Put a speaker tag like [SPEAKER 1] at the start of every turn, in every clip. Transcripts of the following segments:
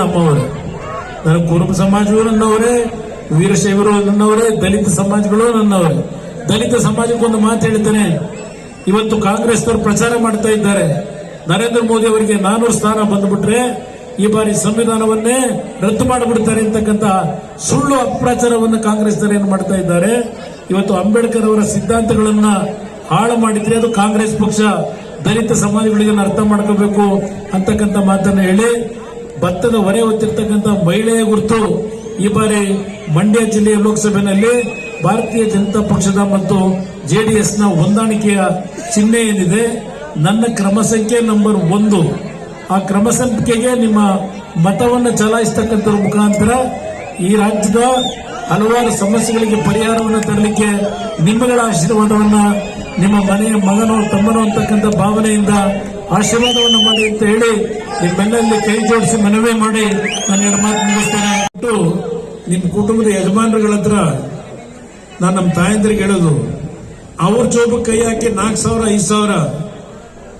[SPEAKER 1] ನಮ್ಮವರೇ ನನ್ನ ಕುರುಬ ಸಮಾಜವು ನನ್ನವರೇ, ವೀರಶೈವರು ನನ್ನವರೇ, ದಲಿತ ಸಮಾಜಗಳು ನನ್ನವರೇ. ದಲಿತ ಸಮಾಜಕ್ಕೊಂದು ಮಾತು ಹೇಳ್ತೇನೆ ಇವತ್ತು ಕಾಂಗ್ರೆಸ್ನವರು ಪ್ರಚಾರ ಮಾಡ್ತಾ ಇದ್ದಾರೆ. ನರೇಂದ್ರ ಮೋದಿ ಅವರಿಗೆ ನಾನೂರು ಸ್ಥಾನ ಬಂದ್ಬಿಟ್ರೆ ಈ ಬಾರಿ ಸಂವಿಧಾನವನ್ನೇ ರದ್ದು ಮಾಡಿಬಿಡ್ತಾರೆ ಅಂತಕ್ಕಂಥ ಸುಳ್ಳು ಅಪ್ರಚಾರವನ್ನು ಕಾಂಗ್ರೆಸ್ನವರು ಏನು ಮಾಡ್ತಾ ಇದ್ದಾರೆ. ಇವತ್ತು ಅಂಬೇಡ್ಕರ್ ಅವರ ಸಿದ್ಧಾಂತಗಳನ್ನ ಹಾಳು ಮಾಡಿದ್ರೆ ಅದು ಕಾಂಗ್ರೆಸ್ ಪಕ್ಷ ದಲಿತ ಸಮಾಜಗಳಿಗೆ ಅರ್ಥ ಮಾಡ್ಕೋಬೇಕು ಅಂತಕ್ಕಂಥ ಮಾತನ್ನು ಹೇಳಿ ಭತ್ತದ ಹೊರೆ ಹೊತ್ತಿರ್ತಕ್ಕಂಥ ಮಹಿಳೆಯ ಗುರುತು ಈ ಬಾರಿ ಮಂಡ್ಯ ಜಿಲ್ಲೆಯ ಲೋಕಸಭೆಯಲ್ಲಿ ಭಾರತೀಯ ಜನತಾ ಪಕ್ಷದ ಮತ್ತು ಜೆಡಿಎಸ್ನ ಹೊಂದಾಣಿಕೆಯ ಚಿಹ್ನೆ ಏನಿದೆ? ನನ್ನ ಕ್ರಮ ಸಂಖ್ಯೆ ನಂಬರ್ ಒಂದು. ಆ ಕ್ರಮ ಸಂಖ್ಯೆಗೆ ನಿಮ್ಮ ಮತವನ್ನು ಚಲಾಯಿಸ್ತಕ್ಕಂಥ ಮುಖಾಂತರ ಈ ರಾಜ್ಯದ ಹಲವಾರು ಸಮಸ್ಯೆಗಳಿಗೆ ಪರಿಹಾರವನ್ನು ತರಲಿಕ್ಕೆ ನಿಮ್ಮಗಳ ಆಶೀರ್ವಾದವನ್ನು ನಿಮ್ಮ ಮನೆಯ ಮಗನೋ ತಮ್ಮನೋ ಅಂತಕ್ಕಂಥ ಭಾವನೆಯಿಂದ ಆಶೀರ್ವಾದವನ್ನು ಮಾಡಿ ಅಂತ ಹೇಳಿ ನಿಮ್ಮೆಲ್ಲರಲ್ಲಿ ಕೈ ಜೋಡಿಸಿ ಮನವಿ ಮಾಡಿ ನಾನು ಎರಡು ಮಾತು ಮುಗಿಸ್ತೇನೆ. ಬಿಟ್ಟು ನಿಮ್ಮ ಕುಟುಂಬದ ಯಜಮಾನರುಗಳ ಹತ್ರ ನಾನು ನಮ್ಮ ತಾಯಂದ್ರಿಗೆ ಹೇಳೋದು, ಅವ್ರ ಜೋಬಕ್ಕೆ ಕೈ ಹಾಕಿ ನಾಲ್ಕು ಸಾವಿರ, ಐದು ಸಾವಿರ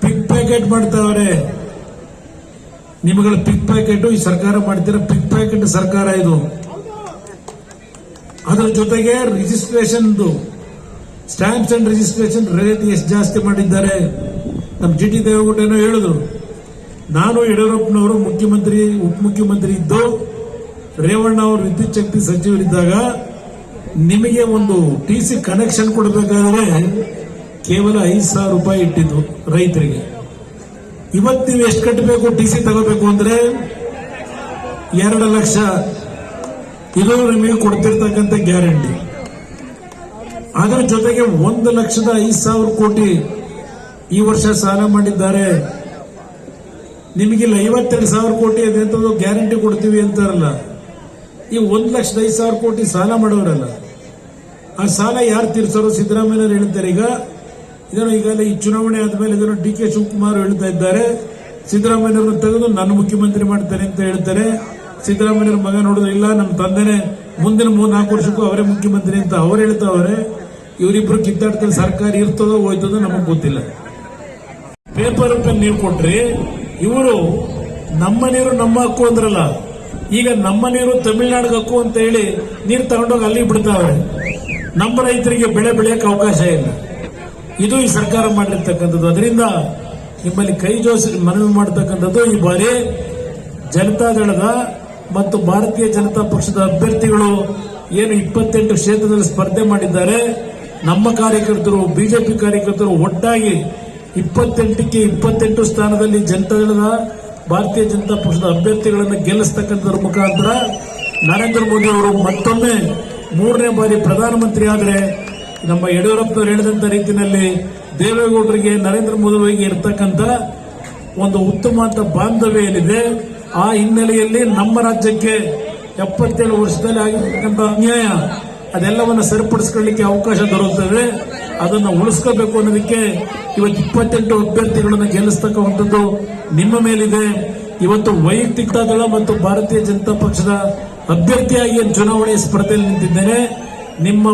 [SPEAKER 1] ಪಿಕ್ ಪ್ಯಾಕೆಟ್ ಮಾಡ್ತಾವ್ರೆ ನಿಮಗಳ ಪಿಕ್ ಪ್ಯಾಕೆಟ್ ಈ ಸರ್ಕಾರ ಮಾಡ್ತೀರಾ ಪಿಕ್ ಪ್ಯಾಕೆಟ್ ಸರ್ಕಾರ ಇದು. ಅದರ ಜೊತೆಗೆ registration stamps and registration rate ಎಷ್ಟು ಜಾಸ್ತಿ ಮಾಡಿದ್ದಾರೆ. ನಮ್ಮ ಜಿ ಟಿ ದೇವೇಗೌಡನೋ ಹೇಳಿದ್ರು ನಾನು ಯಡಿಯೂರಪ್ಪನವರು ಮುಖ್ಯಮಂತ್ರಿ ಉಪಮುಖ್ಯಮಂತ್ರಿ ಇದ್ದು, ರೇವಣ್ಣ ಅವರು ವಿದ್ಯುತ್ ಶಕ್ತಿ ಸಚಿವರಿದ್ದಾಗ ನಿಮಗೆ ಒಂದು ಟಿ ಸಿ ಕನೆಕ್ಷನ್ ಕೊಡಬೇಕಾದ್ರೆ ಕೇವಲ ಐದು ಸಾವಿರ ರೂಪಾಯಿ ಇಟ್ಟಿದ್ದು ರೈತರಿಗೆ. ಇವತ್ತು ನೀವು ಎಷ್ಟು ಕಟ್ಟಬೇಕು ಟಿ ಸಿ ತಗೋಬೇಕು ಅಂದ್ರೆ ಎರಡು ಲಕ್ಷ. ಇದು ನಿಮಗೆ ಕೊಡ್ತಿರ್ತಕ್ಕಂಥ ಗ್ಯಾರಂಟಿ. ಅದರ ಜೊತೆಗೆ ಒಂದು ಲಕ್ಷದ ಐದು ಸಾವಿರ ಕೋಟಿ ಈ ವರ್ಷ ಸಾಲ ಮಾಡಿದ್ದಾರೆ ನಿಮಗಿಲ್ಲ, ಐವತ್ತೆರಡು ಸಾವಿರ ಕೋಟಿ ಅದೆಂತದ್ದು ಗ್ಯಾರಂಟಿ ಕೊಡ್ತೀವಿ ಅಂತಾರಲ್ಲ. ಈ ಒಂದು ಲಕ್ಷದ ಐದು ಸಾವಿರ ಕೋಟಿ ಸಾಲ ಮಾಡೋರಲ್ಲ. ಆ ಸಾಲ ಯಾರು ತೀರ್ಸೋರು? ಸಿದ್ದರಾಮಯ್ಯ ಹೇಳ್ತಾರೆ. ಈಗ ಇದನ್ನು ಈಗಲೇ ಈ ಚುನಾವಣೆ ಆದಮೇಲೆ ಇದನ್ನು ಡಿ ಕೆ ಶಿವಕುಮಾರ್ ಹೇಳ್ತಾ ಇದ್ದಾರೆ. ಸಿದ್ದರಾಮಯ್ಯವ್ರನ್ನ ತೆಗೆದು ನಾನು ಮುಖ್ಯಮಂತ್ರಿ ಮಾಡ್ತಾರೆ ಅಂತ ಹೇಳ್ತಾರೆ. ಸಿದ್ದರಾಮಯ್ಯವ್ರ ಮಗ ನೋಡಿದ್ರೆ, ಇಲ್ಲ ನಮ್ಮ ತಂದೆನೇ ಮುಂದಿನ ಮೂರ್ ನಾಲ್ಕು ವರ್ಷಕ್ಕೂ ಅವರೇ ಮುಖ್ಯಮಂತ್ರಿ ಅಂತ ಅವ್ರು ಹೇಳ್ತಾವ್ರೆ. ಇವರಿಬ್ರು ಕಿತ್ತಾಡ್ತಾರೆ ಸರ್ಕಾರ ಇರ್ತದೋ ಹೋಯ್ತದೋ ನಮಗ್ ಗೊತ್ತಿಲ್ಲ. ಪೇಪರ್ ಪೆನ್ ನೀವು ಕೊಟ್ರಿ. ಇವರು ನಮ್ಮ ನೀರು ನಮ್ಮ ಹಕ್ಕು ಅಂದ್ರಲ್ಲ. ಈಗ ನಮ್ಮ ನೀರು ತಮಿಳುನಾಡಿಗೆ ಹಕ್ಕು ಅಂತ ಹೇಳಿ ನೀರು ತಗೊಂಡೋಗಿ ಅಲ್ಲಿ ಬಿಡ್ತಾವೆ ನಮ್ಮ ರೈತರಿಗೆ ಬೆಳೆ ಬೆಳೆಯಕ್ಕೆ ಅವಕಾಶ ಇಲ್ಲ. ಇದು ಈ ಸರ್ಕಾರ ಮಾಡಿರ್ತಕ್ಕಂಥದ್ದು ಅದರಿಂದ ನಿಮ್ಮಲ್ಲಿ ಕೈ ಜೋಸಿ ಮನವಿ ಮಾಡತಕ್ಕಂಥದ್ದು ಈ ಬಾರಿ ಜನತಾದಳದ ಮತ್ತು ಭಾರತೀಯ ಜನತಾ ಪಕ್ಷದ ಅಭ್ಯರ್ಥಿಗಳು ಏನು ಇಪ್ಪತ್ತೆಂಟು ಕ್ಷೇತ್ರದಲ್ಲಿ ಸ್ಪರ್ಧೆ ಮಾಡಿದ್ದಾರೆ. ನಮ್ಮ ಕಾರ್ಯಕರ್ತರು, ಬಿಜೆಪಿ ಕಾರ್ಯಕರ್ತರು ಒಟ್ಟಾಗಿ ಇಪ್ಪತ್ತೆಂಟಕ್ಕೆ ಇಪ್ಪತ್ತೆಂಟು ಸ್ಥಾನದಲ್ಲಿ ಜನತಾದಳದ ಭಾರತೀಯ ಜನತಾ ಪಕ್ಷದ ಅಭ್ಯರ್ಥಿಗಳನ್ನು ಗೆಲ್ಲಿಸ್ತಕ್ಕಂಥದ್ರ ಮುಖಾಂತರ ನರೇಂದ್ರ ಮೋದಿ ಅವರು ಮತ್ತೊಮ್ಮೆ ಮೂರನೇ ಬಾರಿ ಪ್ರಧಾನಮಂತ್ರಿ ಆದರೆ ನಮ್ಮ ಯಡಿಯೂರಪ್ಪನವರು ಹೇಳಿದಂತ ರೀತಿಯಲ್ಲಿ ದೇವೇಗೌಡರಿಗೆ, ನರೇಂದ್ರ ಮೋದಿ ಅವರಿಗೆ ಇರತಕ್ಕಂತ ಒಂದು ಉತ್ತಮ ಅಂತ ಬಾಂಧವ್ಯ ಏನಿದೆ, ಆ ಹಿನ್ನೆಲೆಯಲ್ಲಿ ನಮ್ಮ ರಾಜ್ಯಕ್ಕೆ ಎಪ್ಪತ್ತೇಳು ವರ್ಷದಲ್ಲಿ ಆಗಿರ್ತಕ್ಕಂಥ ಅನ್ಯಾಯ ಅದೆಲ್ಲವನ್ನು ಸರಿಪಡಿಸ್ಕೊಳ್ಳಿಕ್ಕೆ ಅವಕಾಶ ದೊರೆಯುತ್ತದೆ. ಅದನ್ನು ಉಳಿಸ್ಕೋಬೇಕು ಅನ್ನೋದಕ್ಕೆ ಇವತ್ತು ಇಪ್ಪತ್ತೆಂಟು ಅಭ್ಯರ್ಥಿಗಳನ್ನು ಗೆಲ್ಲಿಸ್ತಕ್ಕಂಥದ್ದು ನಿಮ್ಮ ಮೇಲಿದೆ. ಇವತ್ತು ವೈಯಕ್ತಿಕ ದಳ ಮತ್ತು ಭಾರತೀಯ ಜನತಾ ಪಕ್ಷದ ಅಭ್ಯರ್ಥಿಯಾಗಿ ಚುನಾವಣೆ ಸ್ಪರ್ಧೆಯಲ್ಲಿ ನಿಂತಿದ್ದೇನೆ ನಿಮ್ಮ